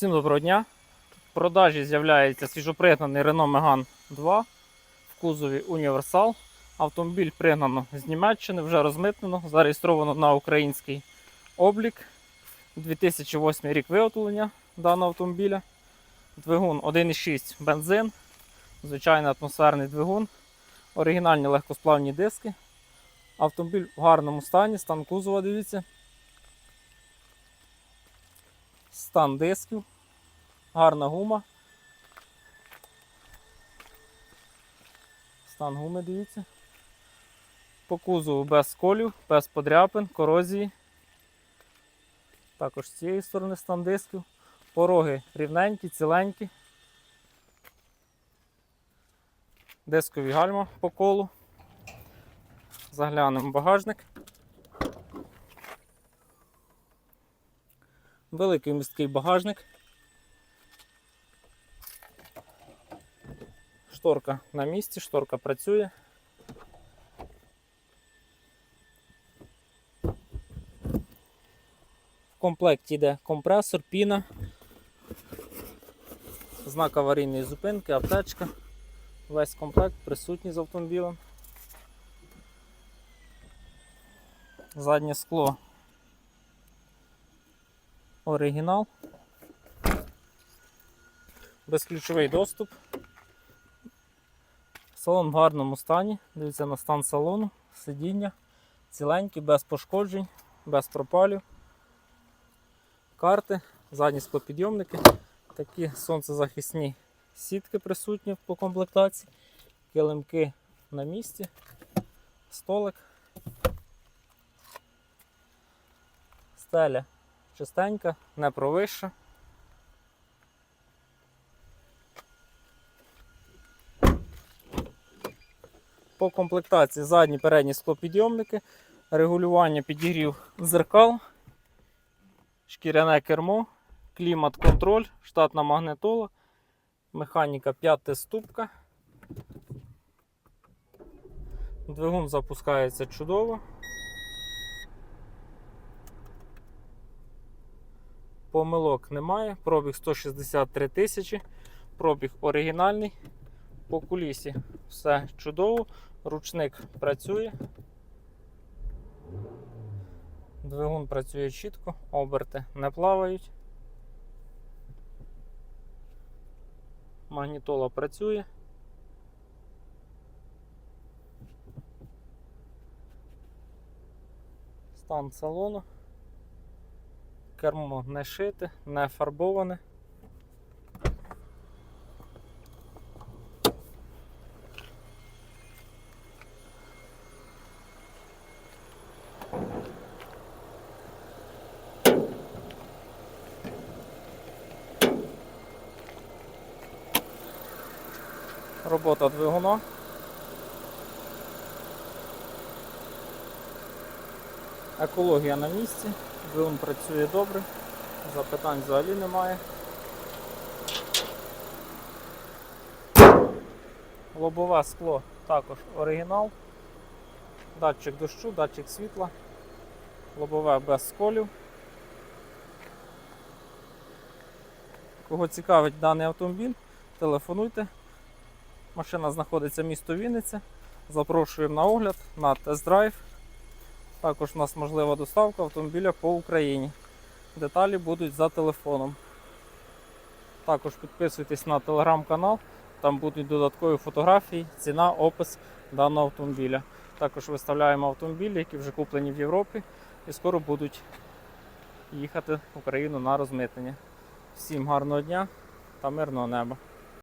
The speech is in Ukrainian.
Всім доброго дня. В продажі з'являється свіжопригнаний Renault Megane 2 в кузові Універсал. Автомобіль пригнано з Німеччини, вже розмитнено, зареєстровано на український облік. 2008 рік виготовлення даного автомобіля. Двигун 1,6 бензин, звичайний атмосферний двигун, оригінальні легкосплавні диски. Автомобіль в гарному стані, стан кузова, дивіться. Стан дисків, гарна гума. Стан гуми, дивіться. По кузову без сколів, без подряпин, корозії. Також з цієї сторони стан дисків. Пороги рівненькі, ціленькі. Дискові гальма по колу. Заглянемо в багажник. Великий місткий багажник. Шторка на місці, шторка працює. В комплекті йде компресор, піна, знак аварійної зупинки, аптечка. Весь комплект присутній з автомобілем. Заднє скло оригінал. Безключовий доступ. Салон в гарному стані. Дивіться на стан салону, сидіння, ціленькі, без пошкоджень, без пропалів. Карти, задні склопідйомники, такі сонцезахисні сітки присутні по комплектації, килимки на місці, столик, стеля чистенька, не провища. По комплектації задні передні склопідйомники, регулювання підігрів зеркал, шкіряне кермо, клімат-контроль, штатна магнитола, механіка 5 ступка. Двигун запускається чудово. Помилок немає. Пробіг 163 тисячі. Пробіг оригінальний. По кулісі все чудово. Ручник працює. Двигун працює чітко, оберти не плавають. Магнітола працює. Стан салону. Кермо не шите, не фарбоване. Робота двигуна. Екологія на місці, двигун працює добре, запитань взагалі немає. Лобове скло також оригінал, датчик дощу, датчик світла, лобове без сколів. Кого цікавить даний автомобіль, телефонуйте. Машина знаходиться місто Вінниця. Запрошуємо на огляд, на тест-драйв. Також у нас можлива доставка автомобіля по Україні. Деталі будуть за телефоном. Також підписуйтесь на телеграм-канал, там будуть додаткові фотографії, ціна, опис даного автомобіля. Також виставляємо автомобілі, які вже куплені в Європі і скоро будуть їхати в Україну на розмитнення. Всім гарного дня та мирного неба!